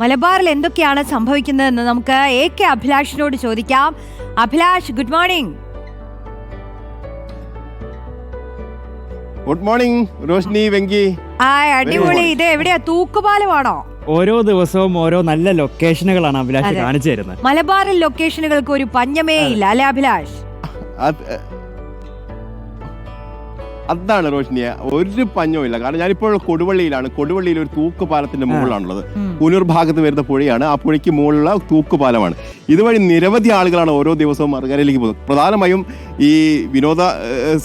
മലബാറിൽ എന്തൊക്കെയാണ് സംഭവിക്കുന്നതെന്ന് നമുക്ക് എ കെ അഭിലാഷിനോട് ചോദിക്കാം. Abhilash good morning good morning Roshni Venky ആ അടിപൊളി. ഇത് എവിടെയാ? തൂക്കുപാലമാണോ? ഓരോ ദിവസവും ഓരോ നല്ല ലൊക്കേഷനുകളാണ് അഭിലാഷ് കാണിച്ചു തരുന്നത് മലബാറിൽ ലൊക്കേഷനുകൾക്ക് ഒരു പഞ്ഞമേ ഇല്ല അല്ലെ അഭിലാഷ്? അതാണ് റോഷ്നിയ. ഒരു പഞ്ഞവും ഇല്ല. കാരണം ഞാനിപ്പോൾ കൊടുവള്ളിയിലാണ്. കൊടുവള്ളിയിൽ ഒരു തൂക്കുപാലത്തിന്റെ മുകളിലാണുള്ളത്. കൂനൂർ ഭാഗത്ത് വരുന്ന പുഴയാണ്. ആ പുഴയ്ക്ക് മുകളിലുള്ള തൂക്കുപാലമാണ്. ഇതുവഴി നിരവധി ആളുകളാണ് ഓരോ ദിവസവും മറുകരയിലേക്ക് പോകുന്നത്. പ്രധാനമായും ഈ വിനോദ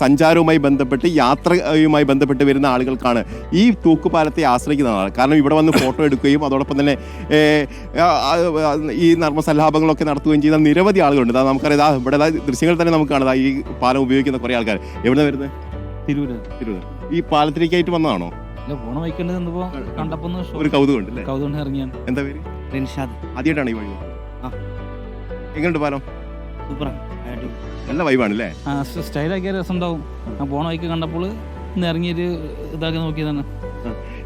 സഞ്ചാരവുമായി ബന്ധപ്പെട്ട് യാത്രയുമായി ബന്ധപ്പെട്ട് വരുന്ന ആളുകൾക്കാണ് ഈ തൂക്കുപാലത്തെ ആശ്രയിക്കുന്നതാണ്. കാരണം ഇവിടെ വന്ന് ഫോട്ടോ എടുക്കുകയും അതോടൊപ്പം തന്നെ ഈ നർമ്മസല്ലാപങ്ങളൊക്കെ നടത്തുകയും ചെയ്യുന്ന നിരവധി ആളുകളുണ്ട്. നമുക്കറിയാം ഇവിടെ ദൃശ്യങ്ങൾ തന്നെ നമുക്ക് കാണാം. ഈ പാലം ഉപയോഗിക്കുന്ന കുറേ ആൾക്കാർ. എവിടെ വരുന്നത്? തിരുവനന്തപുരം തിരുവനന്തപുരം ഈ പാലത്തിലേക്കായിട്ട് വന്നതാണോ? ഇല്ല പോണ വൈക്കണ്ട് നിന്നപ്പോ കണ്ടപ്പോ ഒരു കൗതുകം ഉണ്ട് അല്ലേ ഇറങ്ങിയാണ്. എന്താ പേര്? റിൻഷാദ്. ആദ്യമായിട്ടാണ് ഈ വഴി ആ. എങ്ങനെയുണ്ട് പാലം? സൂപ്പറാണ് നല്ല വൈബാണ് അല്ലേ ആ സ്റ്റൈലാക്കിയ രസം ഉണ്ടാവും. ആ പോണ വൈക്ക് കണ്ടപ്പോൾ ഇന്ന് ഇറങ്ങിയൊരു ഇതാക്കി നോക്കിയതാണ്.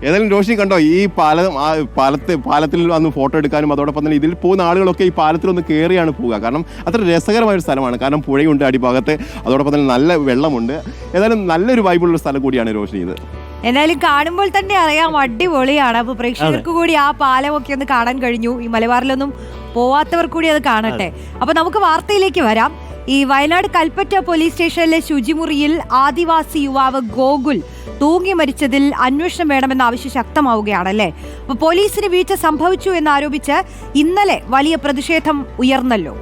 ഏതായാലും രോഷി കണ്ടോ ഈ പാലം ആ പാലത്തെ പാലത്തിൽ വന്ന് ഫോട്ടോ എടുക്കാനും അതോടൊപ്പം തന്നെ ഇതിൽ പോകുന്ന ആളുകളൊക്കെ ഈ പാലത്തിലൊന്ന് കയറിയാണ് പോവുക. കാരണം അത്ര രസകരമായ ഒരു സ്ഥലമാണ്. കാരണം പുഴയുണ്ട് അടിഭാഗത്ത്. അതോടൊപ്പം തന്നെ നല്ല വെള്ളമുണ്ട്. ഏതായാലും നല്ലൊരു വൈബുള്ള ഒരു സ്ഥലം കൂടിയാണ് രോഷിനി ഇത്. എന്നാലും കാണുമ്പോൾ തന്നെ അറിയാം അടിപൊളിയാണ്. അപ്പൊ പ്രേക്ഷകർക്ക് കൂടി ആ പാലമൊക്കെ ഒന്ന് കാണാൻ കഴിഞ്ഞു. ഈ മലബാറിലൊന്നും പോവാത്തവർ കൂടി അത് കാണട്ടെ. അപ്പൊ നമുക്ക് വാർത്തയിലേക്ക് വരാം. ഈ വയനാട് കൽപ്പറ്റ പോലീസ് സ്റ്റേഷനിലെ ശുചിമുറിയിൽ ആദിവാസി യുവാവ് ഗോകുൽ തൂങ്ങി മരിച്ചതിൽ അന്വേഷണം വേണമെന്ന ആവശ്യം ശക്തമാവുകയാണല്ലേ? അപ്പൊ പോലീസിന് വീഴ്ച സംഭവിച്ചു എന്നാരോപിച്ച് ഇന്നലെ വലിയ പ്രതിഷേധം ഉയർന്നല്ലോ.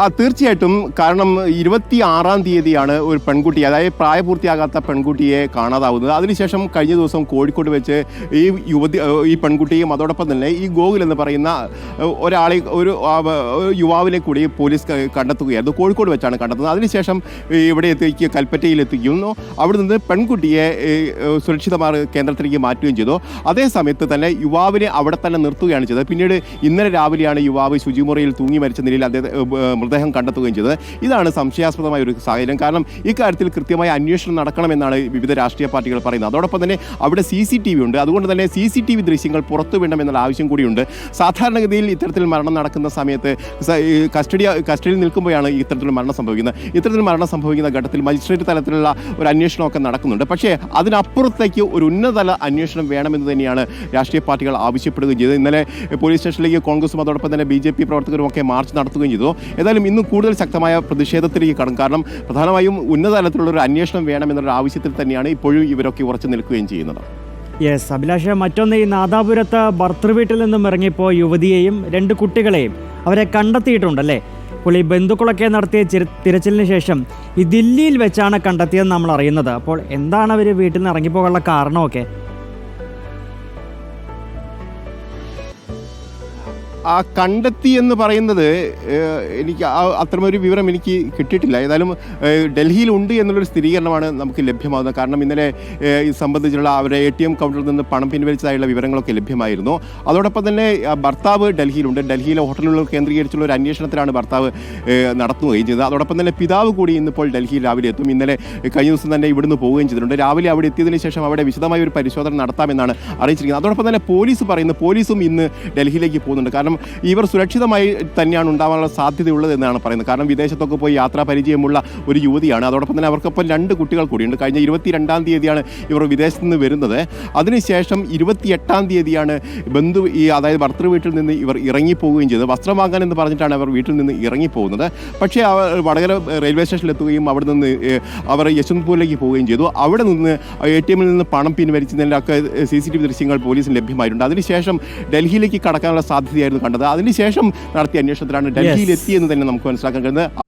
ആ തീർച്ചയായിട്ടും കാരണം ഇരുപത്തി ആറാം തീയതിയാണ് ഒരു പെൺകുട്ടി അതായത് പ്രായപൂർത്തിയാകാത്ത പെൺകുട്ടിയെ കാണാതാവുന്നത്. അതിനുശേഷം കഴിഞ്ഞ ദിവസം കോഴിക്കോട് വെച്ച് ഈ യുവതി ഈ പെൺകുട്ടിയും അതോടൊപ്പം തന്നെ ഈ ഗോകുൽ എന്ന് പറയുന്ന ഒരാളെ ഒരു യുവാവിനെ കൂടി പോലീസ് കണ്ടെത്തുകയായിരുന്നു. കോഴിക്കോട് വെച്ചാണ് കണ്ടെത്തുന്നത്. അതിനുശേഷം ഇവിടെ എത്തിക്കുക കൽപ്പറ്റയിൽ എത്തിക്കുന്നു. അവിടെ നിന്ന് പെൺകുട്ടിയെ സുരക്ഷിതമായ കേന്ദ്രത്തിലേക്ക് മാറ്റുകയും ചെയ്തു. അതേ സമയത്ത് തന്നെ യുവാവിനെ അവിടെ തന്നെ നിർത്തുകയാണ് ചെയ്തത്. പിന്നീട് ഇന്നലെ രാവിലെയാണ് യുവാവ് ശുചിമുറിയിൽ തൂങ്ങി മരിച്ച നിലയിൽ അദ്ദേഹം മൃതദേഹം കണ്ടെത്തുകയും ചെയ്തത്. ഇതാണ് സംശയാസ്പദമായ ഒരു സാഹചര്യം. കാരണം ഇക്കാര്യത്തിൽ കൃത്യമായ അന്വേഷണം നടക്കണമെന്നാണ് വിവിധ രാഷ്ട്രീയ പാർട്ടികൾ പറയുന്നത്. അതോടൊപ്പം തന്നെ അവിടെ സി സി ടി വി ഉണ്ട്. അതുകൊണ്ട് തന്നെ സി സി ടി വി ദൃശ്യങ്ങൾ പുറത്തു വിടണമെന്നുള്ള ആവശ്യം കൂടിയുണ്ട്. സാധാരണഗതിയിൽ ഇത്തരത്തിൽ മരണം നടക്കുന്ന സമയത്ത് കസ്റ്റഡി കസ്റ്റഡിയിൽ നിൽക്കുമ്പോഴാണ് ഇത്തരത്തിൽ മരണം സംഭവിക്കുന്നത്. ഇത്തരത്തിൽ മരണം സംഭവിക്കുന്ന ഘട്ടത്തിൽ മജിസ്ട്രേറ്റ് തലത്തിലുള്ള ഒരു അന്വേഷണമൊക്കെ നടക്കുന്നുണ്ട്. പക്ഷേ അതിനപ്പുറത്തേക്ക് ഒരു ഉന്നതതല അന്വേഷണം വേണമെന്ന് തന്നെയാണ് രാഷ്ട്രീയ പാർട്ടികൾ ആവശ്യപ്പെടുകയും ചെയ്തത്. ഇന്നലെ പോലീസ് സ്റ്റേഷനിലേക്ക് കോൺഗ്രസും അതോടൊപ്പം തന്നെ ബി ജെ പി പ്രവർത്തകരും ഒക്കെ മാർച്ച് നടത്തുകയും ചെയ്തു. ഏതായാലും ഇന്ന് കൂടുതൽ ശക്തമായ പ്രതിഷേധത്തിലേക്ക് കടക്കും. കാരണം പ്രധാനമായും ഉന്നതതലത്തിലുള്ള ഒരു അന്വേഷണം വേണം എന്നൊരു ആവശ്യത്തിൽ തന്നെയാണ് ഇപ്പോഴും ഇവരൊക്കെ ഉറച്ചു നിൽക്കുകയും ചെയ്യുന്നത്. യെസ് അഭിലാഷ് മറ്റൊന്ന് ഈ നാദാപുരത്ത് ഭർത്തൃവീട്ടിൽ നിന്നും ഇറങ്ങിയപ്പോൾ യുവതിയെയും രണ്ട് കുട്ടികളെയും അവരെ കണ്ടെത്തിയിട്ടുണ്ടല്ലേ? അപ്പോൾ ഈ ബന്ധുക്കളൊക്കെ നടത്തിയ തിരച്ചിലിന് ശേഷം ഈ ദില്ലിയിൽ വെച്ചാണ് കണ്ടെത്തിയത് നമ്മൾ അറിയുന്നത്. അപ്പോൾ എന്താണ് അവർ വീട്ടിൽ നിന്ന് ഇറങ്ങിപ്പോകാനുള്ള കാരണമൊക്കെ? ആ കണ്ടെത്തി എന്ന് പറയുന്നത് എനിക്ക് അത്രമൊരു വിവരം എനിക്ക് കിട്ടിയിട്ടില്ല. ഏതായാലും ഡൽഹിയിലുണ്ട് എന്നുള്ളൊരു സ്ഥിരീകരണമാണ് നമുക്ക് ലഭ്യമാകുന്നത് കാരണം ഇന്നലെ ഇത് സംബന്ധിച്ചുള്ള അവരുടെ എ ടി എം കൗണ്ടറിൽ നിന്ന് പണം പിൻവലിച്ചതായുള്ള വിവരങ്ങളൊക്കെ ലഭ്യമായിരുന്നു. അതോടൊപ്പം തന്നെ ഭർത്താവ് ഡൽഹിയിലുണ്ട്. ഡൽഹിയിലെ ഹോട്ടലുകൾ കേന്ദ്രീകരിച്ചുള്ള ഒരു അന്വേഷണത്തിലാണ് ഭർത്താവ് നടത്തുകയും ചെയ്തത്. അതോടൊപ്പം തന്നെ പിതാവ് കൂടി ഇന്നിപ്പോൾ ഡൽഹിയിൽ രാവിലെ എത്തും. ഇന്നലെ കഴിഞ്ഞ ദിവസം തന്നെ ഇവിടുന്ന് പോവുകയും ചെയ്തിട്ടുണ്ട്. രാവിലെ അവിടെ എത്തിയതിനു ശേഷം അവിടെ വിശദമായ ഒരു പരിശോധന നടത്താമെന്നാണ് അറിയിച്ചിരിക്കുന്നത്. അതോടൊപ്പം തന്നെ പോലീസ് പറയുന്നു പോലീസും ഇന്ന് ഡൽഹിയിലേക്ക് പോകുന്നുണ്ട്. കാരണം ഇവർ സുരക്ഷിതമായി തന്നെയാണ് ഉണ്ടാവാനുള്ള സാധ്യതയുള്ളത് എന്നാണ് പറയുന്നത്. കാരണം വിദേശത്തൊക്കെ പോയി യാത്രാ പരിചയമുള്ള ഒരു യുവതിയാണ്. അതോടൊപ്പം തന്നെ അവർക്കൊപ്പം രണ്ട് കുട്ടികൾ കൂടിയുണ്ട്. കഴിഞ്ഞ ഇരുപത്തി രണ്ടാം തീയതിയാണ് ഇവർ വിദേശത്ത് നിന്ന് വരുന്നത്. അതിനുശേഷം ഇരുപത്തിയെട്ടാം തീയതിയാണ് ബന്ധു ഈ അതായത് ഭർത്തൃ വീട്ടിൽ നിന്ന് ഇവർ ഇറങ്ങിപ്പോവുകയും ചെയ്തത്. വസ്ത്രം വാങ്ങാൻ എന്ന് പറഞ്ഞിട്ടാണ് അവർ വീട്ടിൽ നിന്ന് ഇറങ്ങിപ്പോകുന്നത്. പക്ഷേ അവർ വടകര റെയിൽവേ സ്റ്റേഷനിലെത്തുകയും അവിടെ നിന്ന് അവർ യശ്വന്ത്പൂരിലേക്ക് പോവുകയും ചെയ്തു. അവിടെ നിന്ന് എ ടി എമ്മിൽ നിന്ന് പണം പിൻവലിച്ചതിന്റെ ഒക്കെ സി സി ടി വി ദൃശ്യങ്ങൾ പോലീസിന് ലഭ്യമായിട്ടുണ്ട്. അതിനുശേഷം ഡൽഹിയിലേക്ക് കടക്കാനുള്ള സാധ്യതയായിരുന്നു. കണ്ടത്. അതിനുശേഷം നടത്തിയ അന്വേഷണത്തിലാണ് ഡൽഹിയിൽ എത്തിയെന്ന് തന്നെ നമുക്ക് മനസ്സിലാക്കാൻ കഴിയുന്നത്.